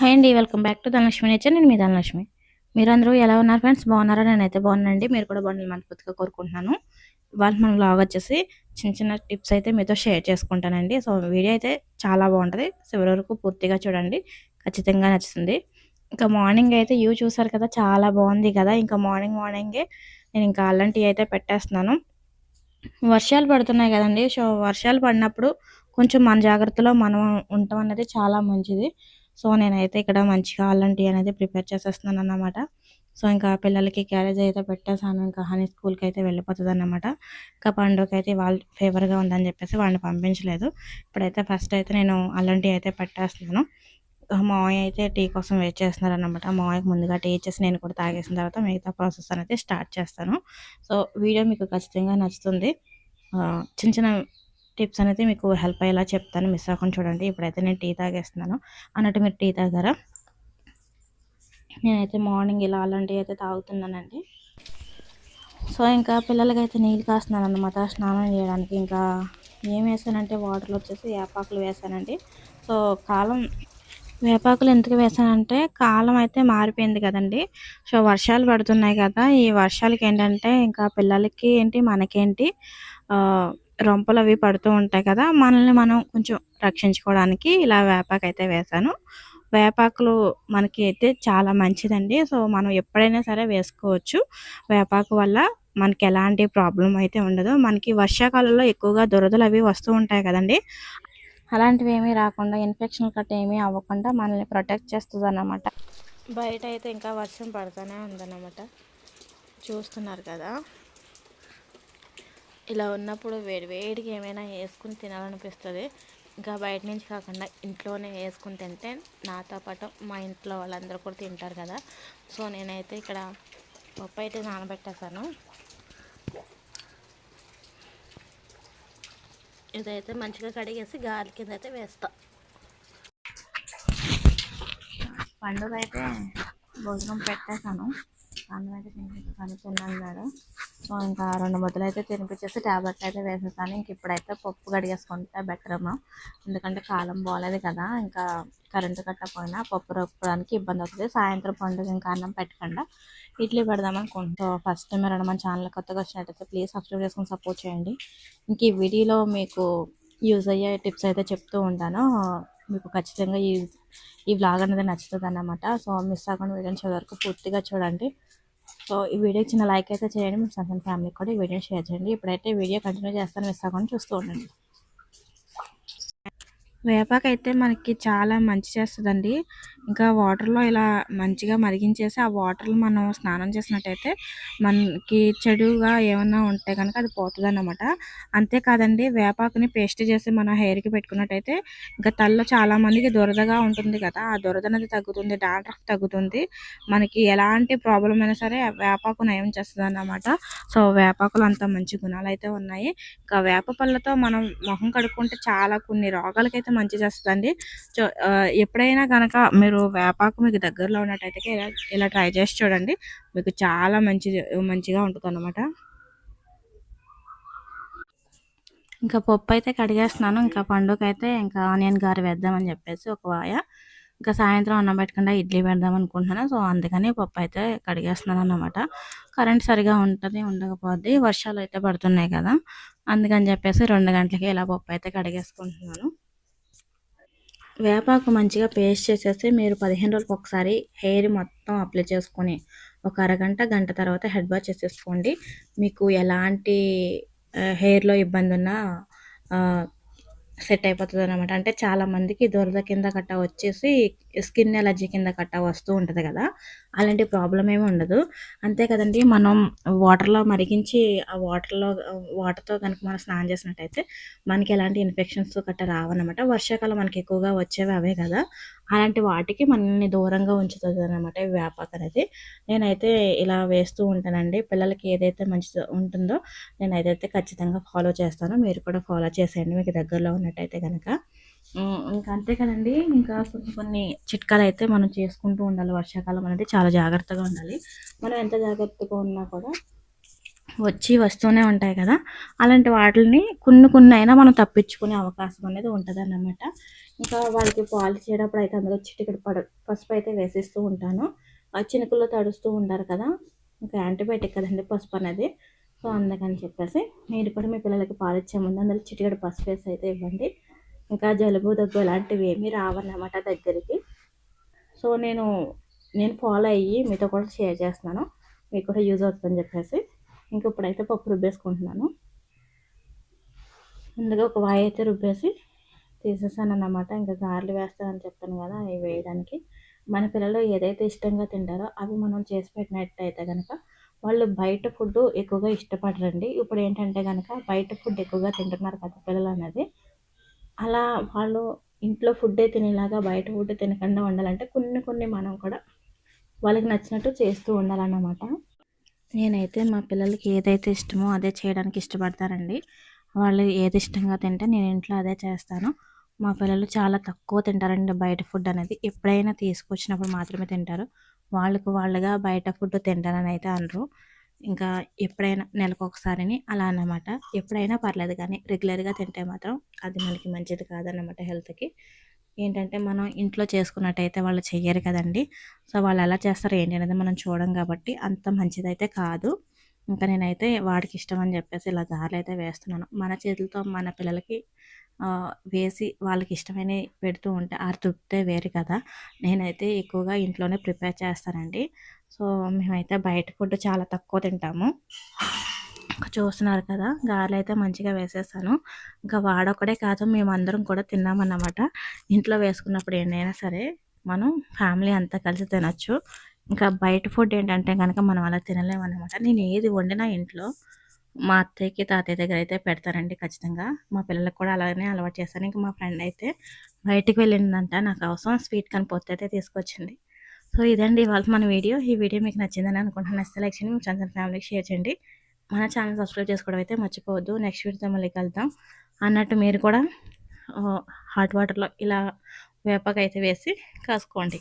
Hi అండి welcome back to Dhanalakshmi nature. నేను మీ ధనలక్ష్మి. మీరు అందరూ ఎలా ఉన్నారు ఫ్రెండ్స్? బాగున్నారా? నేనైతే బాగున్నానండి. మీరు కూడా బాగుండాలి మనస్ఫూర్తిగా కోరుకుంటున్నాను. వాళ్ళు మనం లాగ్ వచ్చేసి చిన్న చిన్న టిప్స్ అయితే మీతో షేర్ చేసుకుంటానండి. సో వీడియో అయితే చాలా బాగుంటుంది. చివరి వరకు పూర్తిగా చూడండి. ఖచ్చితంగా నచ్చుతుంది. ఇంకా మార్నింగ్ అయితే యూ చూసారు కదా చాలా బాగుంది కదా. ఇంకా మార్నింగ్ మార్నింగే నేను ఇంకా అలాంటివి అయితే పెట్టేస్తున్నాను. వర్షాలు పడుతున్నాయి కదండి. సో వర్షాలు పడినప్పుడు కొంచెం మన జాగ్రత్తలో మనం ఉండటం అనేది చాలా మంచిది. సో నేనైతే ఇక్కడ మంచిగా అల్లంటి అనేది ప్రిపేర్ చేసేస్తున్నాను అన్నమాట సో ఇంకా పిల్లలకి క్యారేజ్ అయితే పెట్టేసాను ఇంకా హనీ స్కూల్కి అయితే వెళ్ళిపోతుంది అనమాట ఇంకా పండుగకి అయితే వాళ్ళ ఫేవర్గా ఉందని చెప్పేసి వాళ్ళని పంపించలేదు. ఇప్పుడైతే ఫస్ట్ అయితే నేను అలాంటివి అయితే పెట్టేస్తున్నాను. మావయ్య అయితే టీ కోసం వెయిట్ చేస్తున్నారు అనమాట మావయ్యకి ముందుగా టీ ఇచ్చేసి నేను కూడా తాగేసిన తర్వాత మిగతా ప్రాసెస్ అనేది స్టార్ట్ చేస్తాను. సో వీడియో మీకు ఖచ్చితంగా నచ్చుతుంది. చిన్న చిన్న టిప్స్ అనేది మీకు హెల్ప్ అయ్యేలా చెప్తాను. మిస్ అవ్వకుండా చూడండి. ఇప్పుడైతే నేను టీ తాగేస్తున్నాను. అన్నట్టు మీరు టీ తాగారా? నేనైతే మార్నింగ్ ఇలా అలాంటివి అయితే తాగుతున్నానండి. సో ఇంకా పిల్లలకి అయితే నీళ్ళు కాస్తున్నాను అనమాట స్నానం చేయడానికి ఇంకా ఏం వేసానంటే వాటర్లో వచ్చేసి వేపాకులు వేసానండి. సో కాలం వేపాకులు ఎందుకు వేసానంటే కాలం అయితే మారిపోయింది కదండి. సో వర్షాలు పడుతున్నాయి కదా. ఈ వర్షాలకి ఏంటంటే ఇంకా పిల్లలకి ఏంటి మనకేంటి రొంపలు అవి పడుతూ ఉంటాయి కదా మనల్ని మనం కొంచెం రక్షించుకోవడానికి ఇలా వేపాకు అయితే వేసాను వేపాకులు మనకి అయితే చాలా మంచిదండి. సో మనం ఎప్పుడైనా సరే వేసుకోవచ్చు. వేపాకు వల్ల మనకి ఎలాంటి ప్రాబ్లం అయితే ఉండదు. మనకి వర్షాకాలంలో ఎక్కువగా దురదలు అవి వస్తూ ఉంటాయి కదండి. అలాంటివి ఏమీ రాకుండా ఇన్ఫెక్షన్ కట్ట ఏమీ అవ్వకుండా మనల్ని ప్రొటెక్ట్ చేస్తుంది అన్నమాట బయట అయితే ఇంకా వర్షం పడుతూనే ఉందన్నమాట. చూస్తున్నారు కదా. ఇలా ఉన్నప్పుడు వేడి వేడికి ఏమైనా వేసుకుని తినాలనిపిస్తుంది. ఇంకా బయట నుంచి కాకుండా ఇంట్లోనే వేసుకుని తింటే నాతో పాటు మా ఇంట్లో వాళ్ళందరూ కూడా తింటారు కదా. సో నేనైతే ఇక్కడ పప్పు అయితే నానబెట్టేశాను ఇదైతే మంచిగా కడిగేసి గాలి కింద అయితే వేస్తా. పండుగ అయితే భోజనం పెట్టేశాను అన్నం అయితే తిన్నాడు సో ఇంకా రెండు ముద్దలు అయితే తినిపించేసి ట్యాబ్లెట్ అయితే వేసేసాను. ఇంక ఇప్పుడైతే పప్పు కడిగేసుకుంటే బెటర్ అమ్మా ఎందుకంటే కాలం బాగాలేదు కదా ఇంకా కరెంటు కట్టకపోయినా పప్పు రొప్పడానికి ఇబ్బంది అవుతుంది. సాయంత్రం పండుగ ఇంకా అన్నం పెట్టకుండా ఇడ్లీ పెడదాం అనుకుంటా ఫస్ట్ టైం ఎవరైనా మన ఛానల్ కొత్తగా వచ్చినట్టయితే ప్లీజ్ సబ్స్క్రైబ్ చేసుకొని సపోర్ట్ చేయండి. ఇంక ఈ వీడియోలో మీకు యూజ్ అయ్యే టిప్స్ అయితే చెప్తూ ఉంటాను. మీకు ఖచ్చితంగా ఈ ఈ వ్లాగ్ అనేది నచ్చుతుంది అన్నమాట. సో మిస్ అవ్వకుండా వీడియోని చివరి వరకు పూర్తిగా చూడండి. సో ఈ వీడియోకి చిన్న లైక్ అయితే చేయండి మీ ఫ్రెండ్స్ ఫ్యామిలీకి కూడా ఈ వీడియో షేర్ చేయండి. ఇప్పుడైతే వీడియో కంటిన్యూ చేస్తాను. మిస్ అవ్వకుండా చూస్తూ ఉండండి. వేపాకైతే అయితే మనకి చాలా మంచి చేస్తుందండి. ఇంకా వాటర్లో ఇలా మంచిగా మరిగించేసి ఆ వాటర్లో మనం స్నానం చేసినట్టయితే మనకి చెడుగా ఏమన్నా ఉంటే కనుక అది పోతుంది అనమాట అంతేకాదండి వేపాకుని పేస్ట్ చేసి మన హెయిర్కి పెట్టుకున్నట్టయితే ఇంకా తల్లో చాలామందికి దురదగా ఉంటుంది కదా ఆ దురద అనేది తగ్గుతుంది డాండ్రఫ్ తగ్గుతుంది. మనకి ఎలాంటి ప్రాబ్లం అయినా సరే వేపాకు నయం చేస్తుంది అన్నమాట సో వేపాకులు అంత మంచి గుణాలు అయితే ఉన్నాయి. ఇంకా వేప పళ్ళతో మనం మొహం కడుక్కుంటే చాలా కొన్ని రోగాలకైతే మంచి చేస్తుందండి. సో ఎప్పుడైనా కనుక మీరు వేపాకు మీకు దగ్గరలో ఉన్నట్టయితే ఇలా ఇలా ట్రై చేసి చూడండి. మీకు చాలా మంచి మంచిగా ఉంటుంది అనమాట ఇంకా పప్పు అయితే కడిగేస్తున్నాను. ఇంకా పండుగ అయితే ఇంకా ఆనియన్ గారి వేద్దామని చెప్పేసి ఒక వాయ. ఇంకా సాయంత్రం అన్నం పెట్టకుండా ఇడ్లీ పెడదాం అనుకుంటున్నాను. సో అందుకని పప్పు అయితే కడిగేస్తున్నాను అనమాట కరెంట్ సరిగా ఉంటుంది ఉండకపోద్ది వర్షాలు అయితే పడుతున్నాయి కదా. అందుకని చెప్పేసి రెండు గంటలకి ఇలా పప్పు అయితే కడిగేసుకుంటున్నాను. వేపాకు మంచిగా పేస్ట్ చేసేసి మీరు పదిహేను రోజులకు ఒకసారి హెయిర్ మొత్తం అప్లై చేసుకొని ఒక అరగంట గంట తర్వాత హెడ్ వాష్ చేసేసుకోండి. మీకు ఎలాంటి హెయిర్లో ఇబ్బంది ఉన్నా సెట్ అయిపోతుంది అనమాట అంటే చాలామందికి దొరద దురద కింద కట్ట వచ్చేసి స్కిన్ ఎలర్జీ కింద కట్ట వస్తూ ఉంటుంది కదా అలాంటి ప్రాబ్లం ఏమి ఉండదు. అంతే కదండి మనం వాటర్లో మరిగించి ఆ వాటర్లో వాటర్తో కనుక మనం స్నానం చేసినట్టయితే మనకి ఎలాంటి ఇన్ఫెక్షన్స్ కట్ట రావన్నమాట. వర్షాకాలం మనకి ఎక్కువగా వచ్చేవి అవే కదా అలాంటి వాటికి మనల్ని దూరంగా ఉంచుతుంది అనమాట వేపాకు అనేది. నేనైతే ఇలా వేస్తూ ఉంటానండి. పిల్లలకి ఏదైతే మంచి ఉంటుందో నేను ఏదైతే ఖచ్చితంగా ఫాలో చేస్తానో. మీరు కూడా ఫాలో చేసేయండి మీకు దగ్గరలో ఉన్నట్టయితే కనుక ఇంకా అంతే కదండి. ఇంకా కొన్ని కొన్ని చిట్కాలు అయితే మనం చేసుకుంటూ ఉండాలి. వర్షాకాలం అనేది చాలా జాగ్రత్తగా ఉండాలి. మనం ఎంత జాగ్రత్తగా ఉన్నా కూడా వచ్చి వస్తూనే ఉంటాయి కదా. అలాంటి వాటిని కొన్ని కొన్ని అయినా మనం తప్పించుకునే అవకాశం అనేది ఉంటుంది అన్నమాట ఇంకా వాళ్ళకి పాలు చేయడప్పుడు అయితే అందులో చిటికెడు పడ పసుపు అయితే వేసేస్తూ ఉంటాను. ఆ చినుకుల్లో తడుస్తూ ఉంటారు కదా. ఇంకా యాంటీబయాటిక్ కదండి పసుపు అనేది. సో అందుకని చెప్పేసి మీరు కూడా మీ పిల్లలకి పాలు ఇచ్చే ముందు అందులో చిటికెడు పసుపు వేసి అయితే ఇవ్వండి. ఇంకా జలుబు దగ్గు ఇలాంటివి ఏమీ రావన్నమాట దగ్గరికి. సో నేను నేను ఫాలో అయ్యి మీతో కూడా షేర్ చేస్తున్నాను. మీకు కూడా యూజ్ అవుతుందని చెప్పేసి. ఇంక ఇప్పుడైతే పప్పు రుబ్బేసుకుంటున్నాను. ముందుగా ఒక వాయి అయితే రుబ్బేసి తీసేసాను అన్నమాట ఇంకా గారెలు వేస్తానని చెప్పాను కదా అవి వేయడానికి. మన పిల్లలు ఏదైతే ఇష్టంగా తింటారో అవి మనం చేసి పెట్టినట్టయితే కనుక వాళ్ళు బయట ఫుడ్ ఎక్కువగా ఇష్టపడరండి. ఇప్పుడు ఏంటంటే కనుక బయట ఫుడ్ ఎక్కువగా తింటున్నారు కదా పిల్లలు అనేది. అలా వాళ్ళు ఇంట్లో ఫుడ్డే తినేలాగా బయట ఫుడ్ తినకుండా ఉండాలంటే కొన్ని కొన్ని మనం కూడా వాళ్ళకి నచ్చినట్టు చేస్తూ ఉండాలన్నమాట. నేనైతే మా పిల్లలకి ఏదైతే ఇష్టమో అదే చేయడానికి ఇష్టపడతానండి వాళ్ళు ఏది ఇష్టంగా తింటే నేను ఇంట్లో అదే చేస్తాను. మా పిల్లలు చాలా తక్కువ తింటారండి బయట ఫుడ్ అనేది. ఎప్పుడైనా తీసుకొచ్చినప్పుడు మాత్రమే తింటారు. వాళ్ళకు వాళ్ళుగా బయట ఫుడ్ తింటారని అయితే అనరు. ఇంకా ఎప్పుడైనా నెలకు ఒకసారిని అలా అన్నమాట. ఎప్పుడైనా పర్లేదు కానీ రెగ్యులర్గా తింటే మాత్రం అది మనకి మంచిది కాదన్నమాట హెల్త్కి. ఏంటంటే మనం ఇంట్లో చేసుకున్నట్టయితే వాళ్ళు చెయ్యరు కదండి. సో వాళ్ళు ఎలా చేస్తారు ఏంటి అనేది మనం చూడం కాబట్టి అంత మంచిదైతే కాదు. ఇంకా నేనైతే వాడికి ఇష్టం అని చెప్పేసి ఇలా గారెలు అయితే వేస్తున్నాను. మన చేతులతో మన పిల్లలకి వేసి వాళ్ళకి ఇష్టమైనవి పెడుతూ ఉంటే ఆ తృప్తే వేరు కదా. నేనైతే ఎక్కువగా ఇంట్లోనే ప్రిపేర్ చేస్తానండి. సో మేమైతే బయట ఫుడ్ చాలా తక్కువ తింటాము. చూస్తున్నారు కదా గారెలు అయితే మంచిగా వేసేసాను ఇంకా వాడొక్కడే కాదు మేమందరం కూడా తిన్నామన్నమాట. ఇంట్లో వేసుకున్నప్పుడు ఏమైనా సరే మనం ఫ్యామిలీ అంతా కలిసి తినచ్చు. ఇంకా బయట ఫుడ్ ఏంటంటే కనుక మనం అలా తినలేమన్నమాట. నేను ఏది వండినా ఇంట్లో మా అత్తయ్యకి తాతయ్య దగ్గర అయితే పెడతారండి ఖచ్చితంగా. మా పిల్లలకు కూడా అలానే అలవాటు చేస్తాను. ఇంకా మా ఫ్రెండ్ అయితే బయటికి వెళ్ళిందంట. నాకు అవసరం స్వీట్ కానీ పొత్తు అయితే తీసుకొచ్చింది. సో ఇదండి ఇవాళ మన వీడియో. ఈ వీడియో మీకు నచ్చిందని అనుకుంటున్నాను. నచ్చితే లైక్ చేయండి. మీ ఫ్రెండ్స్ ఫ్యామిలీకి షేర్ చేయండి. మన ఛానల్ సబ్స్క్రైబ్ చేసుకోవడం అయితే మర్చిపోవద్దు. నెక్స్ట్ వీడియోతో మళ్ళీ కలుద్దాం. అన్నట్టు మీరు కూడా హాట్ వాటర్లో ఇలా వేపకైతే వేసి కాసుకోండి.